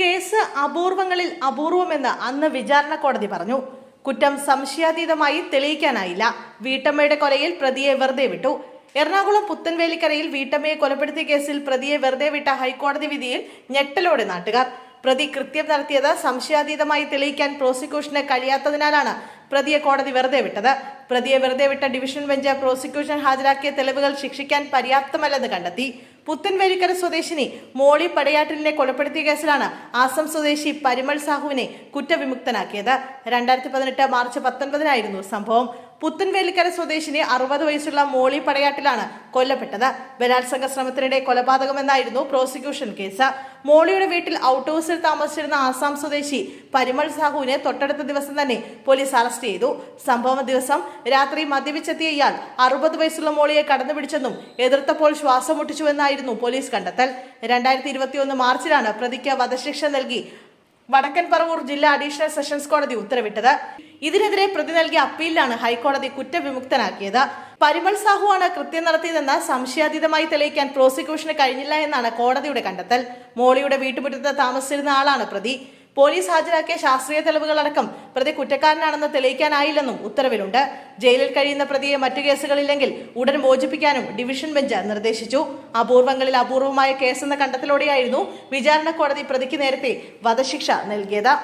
Case അപൂർവങ്ങളിൽ അപൂർവമെന്ന് അന്ന് വിചാരണ കോടതി പറഞ്ഞു. കുറ്റം സംശയാതീതമായി തെളിയിക്കാനായില്ല. വീട്ടമ്മയുടെ കൊലയിൽ പ്രതിയെ വെറുതെ വിട്ടു. എറണാകുളം പുത്തൻവേലിക്കരയിൽ വീട്ടമ്മയെ കൊലപ്പെടുത്തിയ കേസിൽ പ്രതിയെ വെറുതെ വിട്ട ഹൈക്കോടതി വിധിയിൽ ഞെട്ടലോടെ നാട്ടുകാർ. പ്രതി കൃത്യം നടത്തിയത് സംശയാതീതമായി തെളിയിക്കാൻ പ്രോസിക്യൂഷന് കഴിയാത്തതിനാലാണ് പ്രതിയെ കോടതി വെറുതെ വിട്ടത്. പ്രതിയെ വെറുതെ വിട്ട ഡിവിഷൻ ബെഞ്ച് പ്രോസിക്യൂഷൻ ഹാജരാക്കിയ തെളിവുകൾ ശിക്ഷിക്കാൻ പര്യാപ്തമല്ലെന്ന് കണ്ടെത്തി. പുത്തൻവേലിക്കര സ്വദേശിനി മോളി പടയാട്ടിലിനെ കൊലപ്പെടുത്തിയ കേസിലാണ് ആസം സ്വദേശി പരിമൾ സാഹുവിനെ കുറ്റവിമുക്തനാക്കിയത്. രണ്ടായിരത്തി പതിനെട്ട് മാർച്ച് പത്തൊൻപതിനായിരുന്നു സംഭവം. പുത്തൻവേലിക്കര സ്വദേശിനി അറുപത് വയസ്സുള്ള മോളി പടയാട്ടിലാണ് കൊല്ലപ്പെട്ടത്. ബലാത്സംഗ ശ്രമത്തിനിടെ കൊലപാതകമെന്നായിരുന്നു പ്രോസിക്യൂഷൻ കേസ്. മോളിയുടെ വീട്ടിൽ ഔട്ട് ഹൗസിൽ താമസിച്ചിരുന്ന ആസാം സ്വദേശി പരിമൾ സാഹുവിനെ തൊട്ടടുത്ത ദിവസം തന്നെ പോലീസ് അറസ്റ്റ് ചെയ്തു. സംഭവ ദിവസം രാത്രി മദ്യപിച്ചെത്തിയ ഇയാൾ അറുപത് വയസ്സുള്ള മോളിയെ കടന്നുപിടിച്ചെന്നും എതിർത്തപ്പോൾ ശ്വാസം മുട്ടിച്ചുവെന്നായിരുന്നു പോലീസ് കണ്ടെത്തൽ. രണ്ടായിരത്തി ഇരുപത്തിയൊന്ന് മാർച്ചിലാണ് പ്രതിക്ക് വധശിക്ഷ നൽകി വടക്കൻ പറവൂർ ജില്ലാ അഡീഷണൽ സെഷൻസ് കോടതി ഉത്തരവിട്ടത്. ഇതിനെതിരെ പ്രതി നൽകിയ അപ്പീലിലാണ് ഹൈക്കോടതി കുറ്റവിമുക്തനാക്കിയത്. പരിമൾ സാഹുവാണ് കൃത്യം നടത്തിയതെന്ന് സംശയാതീതമായി തെളിയിക്കാൻ പ്രോസിക്യൂഷന് കഴിഞ്ഞില്ല എന്നാണ് കോടതിയുടെ കണ്ടെത്തൽ. മോളിയുടെ വീട്ടുമുറ്റത്ത് താമസിച്ചിരുന്ന ആളാണ് പ്രതി. പോലീസ് ഹാജരാക്കിയ ശാസ്ത്രീയ തെളിവുകളടക്കം പ്രതി കുറ്റക്കാരനാണെന്ന് തെളിയിക്കാനായില്ലെന്നും ഉത്തരവിലുണ്ട്. ജയിലിൽ കഴിയുന്ന പ്രതിയെ മറ്റു കേസുകളില്ലെങ്കിൽ ഉടൻ മോചിപ്പിക്കാനും ഡിവിഷൻ ബെഞ്ച് നിർദ്ദേശിച്ചു. അപൂർവങ്ങളിൽ അപൂർവമായ കേസെന്ന കണ്ടെത്തലോടെയായിരുന്നു വിചാരണ കോടതി പ്രതിക്ക് നേരത്തെ വധശിക്ഷ നൽകിയത്.